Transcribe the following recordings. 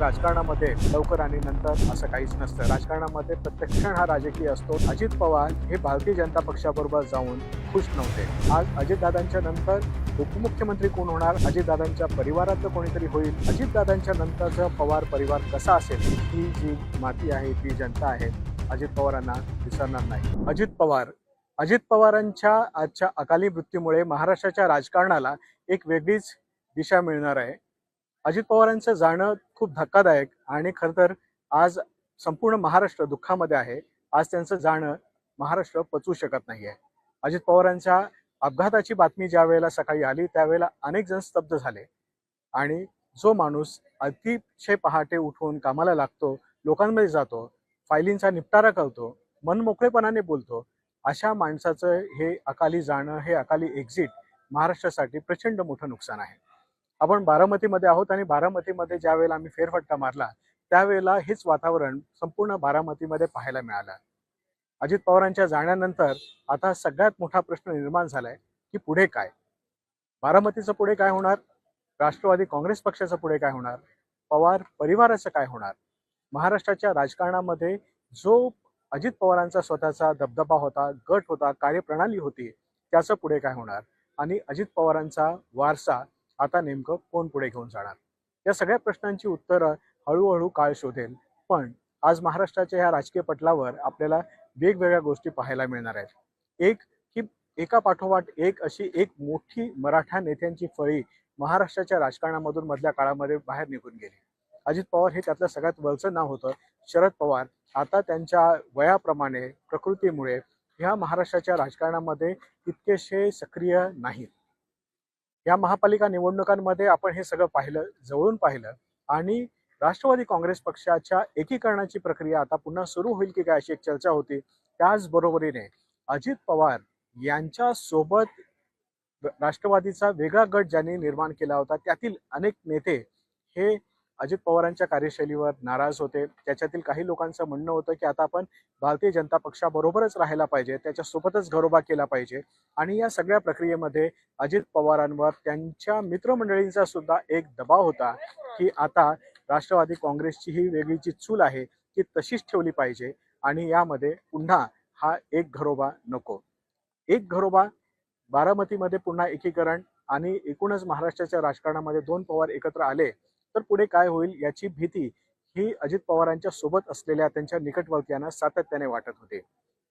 राजकारणामध्ये लवकर आणि नंतर असं काहीच नसतं. राजकारणामध्ये प्रत्येक क्षण हा राजकीय असतो. अजित पवार हे भारतीय जनता पक्षाबरोबर जाऊन खुश नव्हते. आज अजितदादांच्या नंतर उपमुख्यमंत्री कोण होणार? अजितदादांच्या परिवारातलं कोणीतरी होईल? अजितदादांच्या नंतरचा पवार परिवार कसा असेल? ही जी माती आहे ती जनता आहे. अजित पवारांना विसरणार नाही. अजित पवार. अजित पवारांच्या आजच्या अकाली मृत्यूमुळे महाराष्ट्राच्या राजकारणाला एक वेगळीच दिशा मिळणार आहे. अजित पवारांचं जाणं खूप धक्कादायक आणि खरं तर आज संपूर्ण महाराष्ट्र दुःखामध्ये आहे. आज त्यांचं जाणं महाराष्ट्र पचवू शकत नाही आहे अजित पवारांच्या अपघाताची बातमी ज्या वेळेला सकाळी आली त्यावेळेला अनेक जण स्तब्ध झाले. आणि जो माणूस अतिशय पहाटे उठून कामाला लागतो लोकांमध्ये जातो फायलींचा निपटारा करतो मनमोकळेपणाने बोलतो अशा माणसाचं हे अकाली जाणं हे अकाली एक्झिट महाराष्ट्रासाठी प्रचंड मोठं नुकसान आहे. आपण बारामतीमध्ये आहोत आणि बारामतीमध्ये ज्या वेळेला आम्ही फेरफटका मारला त्यावेळेला हेच वातावरण संपूर्ण बारामतीमध्ये पाहायला मिळालं. अजित पवारांच्या जाण्यानंतर आता सगळ्यात मोठा प्रश्न निर्माण झालाय की पुढे काय? बारामतीचं पुढे काय होणार? राष्ट्रवादी काँग्रेस पक्षाचं पुढे काय होणार? पवार परिवाराचं काय होणार? महाराष्ट्राच्या राजकारणामध्ये जो अजित पवारांचा स्वतःचा दबदबा होता गट होता कार्यप्रणाली होती त्याचं पुढे काय होणार? आणि अजित पवारांचा वारसा आता नेमकं कोण पुढे घेऊन जाणार? या सगळ्या प्रश्नांची उत्तरं हळूहळू काळ शोधेल. पण आज महाराष्ट्राच्या ह्या राजकीय पटलावर आपल्याला वेगवेगळ्या गोष्टी पाहायला मिळणार आहेत. एक की एका पाठोपाठ एक अशी एक मोठी मराठा नेत्यांची फळी महाराष्ट्राच्या राजकारणामधून मधल्या काळामध्ये बाहेर निघून गेली. अजित पवार हे त्यातलं सगळ्यात वरचं नाव होतं. शरद पवार आता त्यांच्या वयाप्रमाणे प्रकृतीमुळे ह्या महाराष्ट्राच्या राजकारणामध्ये तितकेसे सक्रिय नाहीत. या महापालिका निवडणुकांमध्ये आपण हे सगळं पाहिलं जवळून पाहिलं आणि राष्ट्रवादी काँग्रेस पक्षाच्या एकीकरणाची प्रक्रिया आता पुन्हा सुरू होईल की काय अशी एक चर्चा होती. त्याचबरोबरीने अजित पवार यांच्या सोबत राष्ट्रवादीचा वेगळा गट ज्यांनी निर्माण केला होता त्यातील अनेक नेते हे अजित पवारांच्या कार्यशैलीवर नाराज होते. त्याच्यातील काही लोकांचं म्हणणं होतं की आता आपण भारतीय जनता पक्षाबरोबरच राहायला पाहिजे. त्याच्यासोबतच घरोबा केला पाहिजे. आणि या सगळ्या प्रक्रियेमध्ये अजित पवारांवर त्यांच्या मित्रमंडळींचा सुद्धा एक दबाव होता की आता राष्ट्रवादी काँग्रेसची ही वेगळीची चूल आहे ती तशीच ठेवली पाहिजे. आणि यामध्ये पुन्हा हा एक घरोबा नको. एक घरोबा बारामतीमध्ये पुन्हा एकीकरण आणि एकूणच महाराष्ट्राच्या राजकारणामध्ये दोन पवार एकत्र आले तर पुढे काय होईल याची भीती ही अजित पवारांच्या सोबत असलेल्या त्यांच्या निकटवर्तीयांना सातत्याने वाटत होते.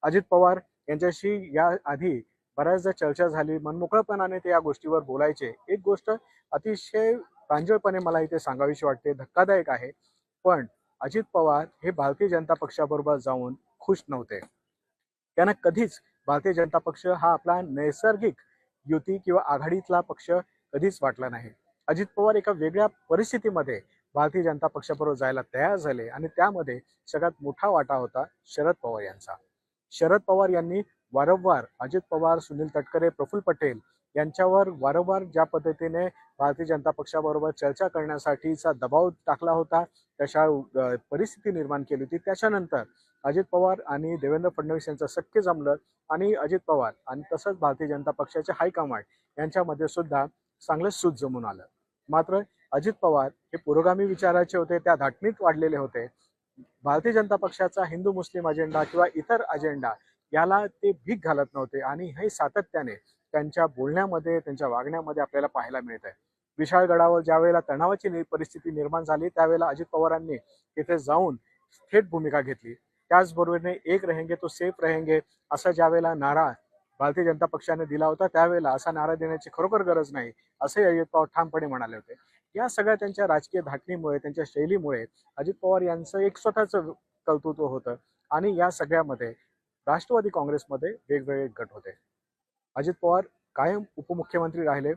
अजित पवार यांच्याशी या आधी बऱ्याचदा चर्चा झाली. मनमोकळपणाने ते या गोष्टीवर बोलायचे. एक गोष्ट अतिशय प्रांजळपणे मला इथे सांगावीशी वाटते. धक्कादायक आहे. पण अजित पवार हे भारतीय जनता पक्षाबरोबर जाऊन खुश नव्हते. त्यांना कधीच भारतीय जनता पक्ष हा आपला नैसर्गिक युती किंवा आघाडीतला पक्ष कधीच वाटला नाही. अजित पवार एका वेगळ्या परिस्थितीमध्ये भारतीय जनता पक्षाबरोबर जायला तयार झाले आणि त्यामध्ये सगळ्यात मोठा वाटा होता शरद पवार यांचा. शरद पवार यांनी वारंवार अजित पवार सुनील तटकरे प्रफुल्ल पटेल यांच्यावर वारंवार ज्या पद्धतीने भारतीय जनता पक्षाबरोबर चर्चा करण्यासाठीचा दबाव टाकला होता तशा परिस्थिती निर्माण केली होती. त्याच्यानंतर अजित पवार आणि देवेंद्र फडणवीस यांचं सख्य जमलं आणि अजित पवार आणि तसंच भारतीय जनता पक्षाचे हायकमांड यांच्यामध्ये सुद्धा चांगलं सूत जमून आलं. मात्र अजित पवार हे पुरोगामी विचाराचे होते त्या धाटणीत वाढलेले होते. भारतीय जनता पक्षाचा हिंदू मुस्लिम अजेंडा किंवा इतर अजेंडा याला ते भीक घालत नव्हते आणि हे सातत्याने त्यांच्या बोलण्यामध्ये त्यांच्या वागण्यामध्ये आपल्याला पाहायला मिळत आहे. विशाळगडावर ज्या वेळेला तणावाची परिस्थिती निर्माण झाली त्यावेळेला अजित पवारांनी तिथे जाऊन थेट भूमिका घेतली. त्याचबरोबरीने एक रहेंगे तो सेफ रहेंगे असा ज्या वेळेला नारा भारतीय जनता पक्षाने दिला होता त्यावेळेला असा नारा देण्याची खरोखर गरज नाही असे अजित पवार ठामपणे म्हणाले होते. या सगळ्या त्यांच्या राजकीय धाटणीमुळे त्यांच्या शैलीमुळे अजित पवार यांचं एक स्वतःचं कर्तृत्व होतं आणि या सगळ्यामध्ये राष्ट्रवादी काँग्रेसमध्ये वेगवेगळे गट होते. अजित पवार कायम उपमुख्यमंत्री राहिले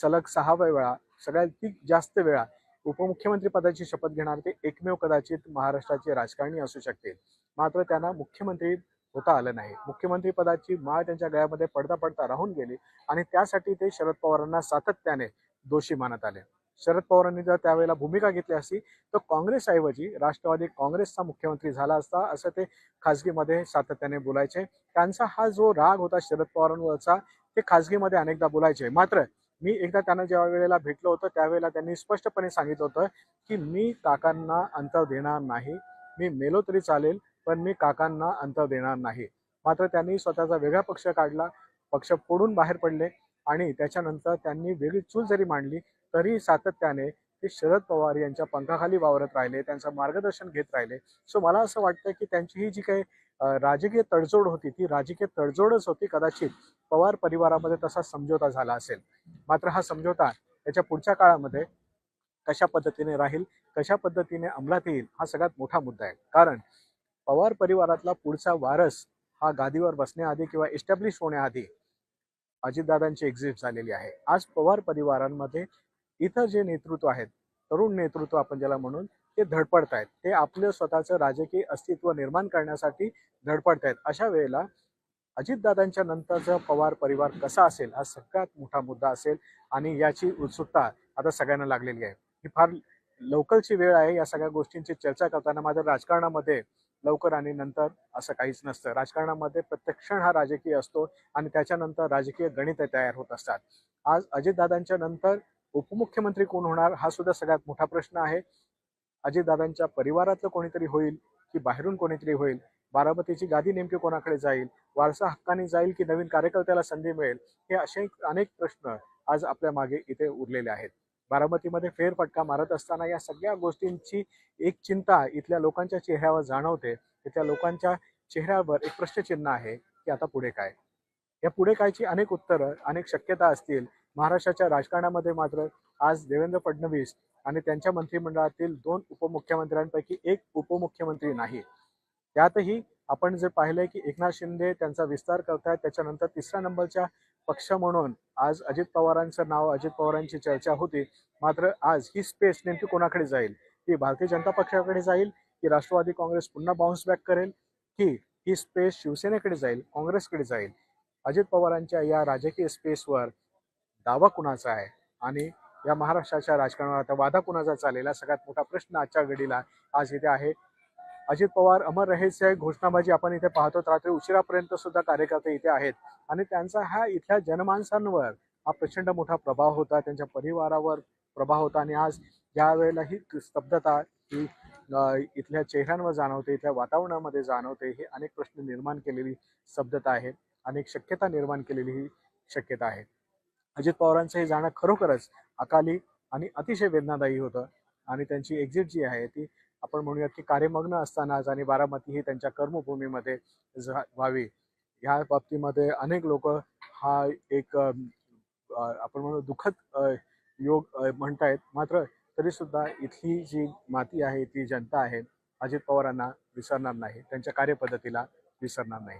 सलग सहा वेळा सगळ्यात जास्त वेळा उपमुख्यमंत्री पदाची शपथ घेणार ते एकमेव कदाचित महाराष्ट्राचे राजकारणी असू शकतील. मात्र त्यांना मुख्यमंत्री होता आलं नाही. मुख्यमंत्री पदाची माळ त्यांच्या गळ्यामध्ये पडता पडता राहून गेली आणि त्यासाठी ते शरद पवारांना सातत्याने दोषी मानत आले. शरद पवारांनी जर त्यावेळेला भूमिका घेतली असती तर काँग्रेसऐवजी राष्ट्रवादी काँग्रेसचा मुख्यमंत्री झाला असता असं ते खासगीमध्ये सातत्याने बोलायचे. त्यांचा हा जो राग होता शरद पवारांवरचा ते खासगीमध्ये अनेकदा बोलायचे. मात्र मी एकदा त्यांना ज्या वेळेला भेटलो होतं त्यावेळेला त्यांनी स्पष्टपणे सांगितलं होतं की मी काकांना अंतर देणार नाही. मी मेलो तरी चालेल पण मी काकांना अंतर देणार नाही. मात्र त्यांनी स्वतःचा वेगळा पक्ष काढला पक्ष फोडून बाहेर पडले आणि त्याच्यानंतर त्यांनी वेगळी चूल जरी मांडली तरी सातत्याने ते शरद पवार यांच्या पंखाखाली वावरत राहिले त्यांचं मार्गदर्शन घेत राहिले. सो मला असं वाटतं की त्यांची ही जी काही राजकीय तडजोड होती ती राजकीय तडजोडच होती. कदाचित पवार परिवारामध्ये तसा समझोता झाला असेल. मात्र हा समझोता त्याच्या पुढच्या काळामध्ये कशा पद्धतीने राहील कशा पद्धतीने अंमलात येईल हा सगळ्यात मोठा मुद्दा आहे. कारण पवार परिवारातला पुढचा वारस हा गादीवर बसण्याआधी किंवा इस्टॅब्लिश होण्याआधी अजितदादांची एक्झिट झालेली आहे. आज पवार परिवारांमध्ये इतर जे नेतृत्व आहेत तरुण नेतृत्व आपण ज्याला म्हणून ते धडपडत आहेत ते आपलं स्वतःचं राजकीय अस्तित्व निर्माण करण्यासाठी धडपडत आहेत अशा वेळेला अजितदादांच्या नंतरचा पवार परिवार कसा असेल हा सगळ्यात मोठा मुद्दा असेल आणि याची उत्सुकता आता सगळ्यांना लागलेली आहे. ही फार लवकरची वेळ आहे या सगळ्या गोष्टींची चर्चा करताना माझ्या राजकारणामध्ये लवकर आणि नंतर असं काहीच नसतं. राजकारणामध्ये प्रत्येक क्षण हा राजकीय असतो आणि त्याच्यानंतर राजकीय गणित तयार होत असतात. आज अजितदादांच्या नंतर उपमुख्यमंत्री कोण होणार हा सुद्धा सगळ्यात मोठा प्रश्न आहे. अजितदादांच्या परिवारातलं कोणीतरी होईल की बाहेरून कोणीतरी होईल? बारामतीची गादी नेमकी कोणाकडे जाईल? वारसा हक्काने जाईल की नवीन कार्यकर्त्याला संधी मिळेल? हे असे अनेक प्रश्न आज आपल्या मागे इथे उरलेले आहेत. बारामतीमध्ये फेरफटका मारत असताना या सगळ्या गोष्टींची एक चिंता इथल्या लोकांच्या चेहऱ्यावर जाणवते. इथल्या लोकांच्या चेहऱ्यावर एक प्रश्नचिन्ह आहे की आता पुढे काय? या पुढे कायची अनेक उत्तरं अनेक शक्यता असतील. महाराष्ट्राच्या राजकारणामध्ये मात्र आज देवेंद्र फडणवीस आणि त्यांच्या मंत्रिमंडळातील दोन उपमुख्यमंत्र्यांपैकी एक उपमुख्यमंत्री नाही. त्यातही आपण जे पाहिलंय की एकनाथ शिंदे त्यांचा विस्तार करतायत त्याच्यानंतर तिसऱ्या नंबरच्या पक्ष म्हणून आज अजित पवारांचं नाव अजित पवारांची चर्चा होती. मात्र आज ही स्पेस नेमकी कोणाकडे जाईल? ती भारतीय जनता पक्षाकडे जाईल? की राष्ट्रवादी काँग्रेस पुन्हा बाउन्स बॅक करेल? की ही स्पेस शिवसेनेकडे जाईल? काँग्रेसकडे जाईल? अजित पवारांच्या या राजकीय स्पेसवर दावा कुणाचा आहे? आणि या महाराष्ट्राच्या राजकारणावर आता वादा कुणाचा चालेल? सगळ्यात मोठा प्रश्न आजच्या घडीला आज इथे आहे. अजित पवार अमर रहेचे घोषणाबाजी आपण इथे पाहतो. रात्री उशिरापर्यंत सुद्धा कार्यकर्ते इथे आहेत. आणि त्यांचा हा इथल्या जनमानसांवर हा प्रचंड मोठा प्रभाव होता. त्यांच्या परिवारावर प्रभाव होता. आणि आज यावेळेला ही स्तब्धता ही इथल्या चेहऱ्यांवर जाणवते इथल्या वातावरणामध्ये जाणवते हे अनेक प्रश्न निर्माण केलेली स्तब्धता आहे. अनेक शक्यता निर्माण केलेली ही शक्यता आहे. अजित पवारांचं हे जाणं खरोखरच अकाली आणि अतिशय वेदनादायी होतं. आणि त्यांची एक्झिट जी आहे ती आपण म्हणूयात की कार्यमग्न असतानाच आणि बारामती ही त्यांच्या कर्मभूमीमध्ये व्हावी. ह्या बाबतीमध्ये अनेक लोक हा एक आपण म्हणू दुःखद योग म्हणतायत. मात्र तरीसुद्धा इथली जी माती आहे ती जनता आहे अजित पवारांना विसरणार नाही. त्यांच्या कार्यपद्धतीला विसरणार नाही.